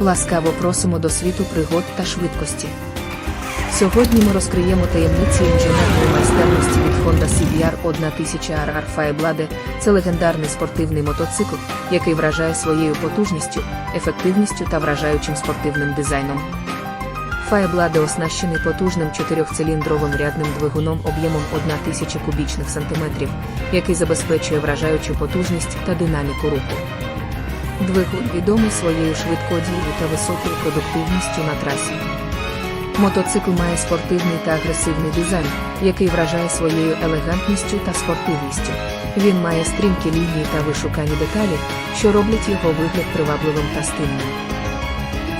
Ласкаво просимо до світу пригод та швидкості. Сьогодні ми розкриємо таємниці інженерної майстерності від Honda CBR 1000 RR Fireblade. Це легендарний спортивний мотоцикл, який вражає своєю потужністю, ефективністю та вражаючим спортивним дизайном. Fireblade оснащений потужним чотирьохциліндровим рядним двигуном об'ємом 1000 кубічних сантиметрів, який забезпечує вражаючу потужність та динаміку руху. Двигун відомий своєю швидкодією та високою продуктивністю на трасі. Мотоцикл має спортивний та агресивний дизайн, який вражає своєю елегантністю та спортивністю. Він має стрімкі лінії та вишукані деталі, що роблять його вигляд привабливим та стильним.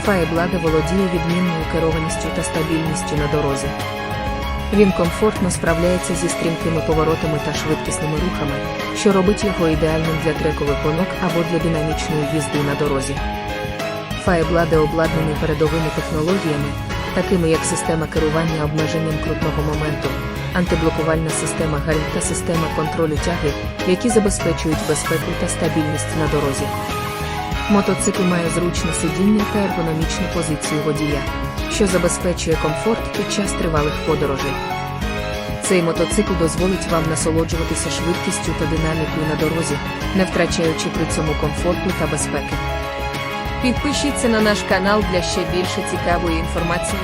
Фаєблада володіє відмінною керованістю та стабільністю на дорозі. Він комфортно справляється зі стрімкими поворотами та швидкісними рухами, що робить його ідеальним для трекових гонок або для динамічної їзди на дорозі. Фаєблади обладнані передовими технологіями, такими як система керування обмеженням крутного моменту, антиблокувальна система гальм та система контролю тяги, які забезпечують безпеку та стабільність на дорозі. Мотоцикл має зручне сидіння та ергономічну позицію водія, що забезпечує комфорт під час тривалих подорожей. Цей мотоцикл дозволить вам насолоджуватися швидкістю та динамікою на дорозі, не втрачаючи при цьому комфорту та безпеки. Підпишіться на наш канал для ще більше цікавої інформації.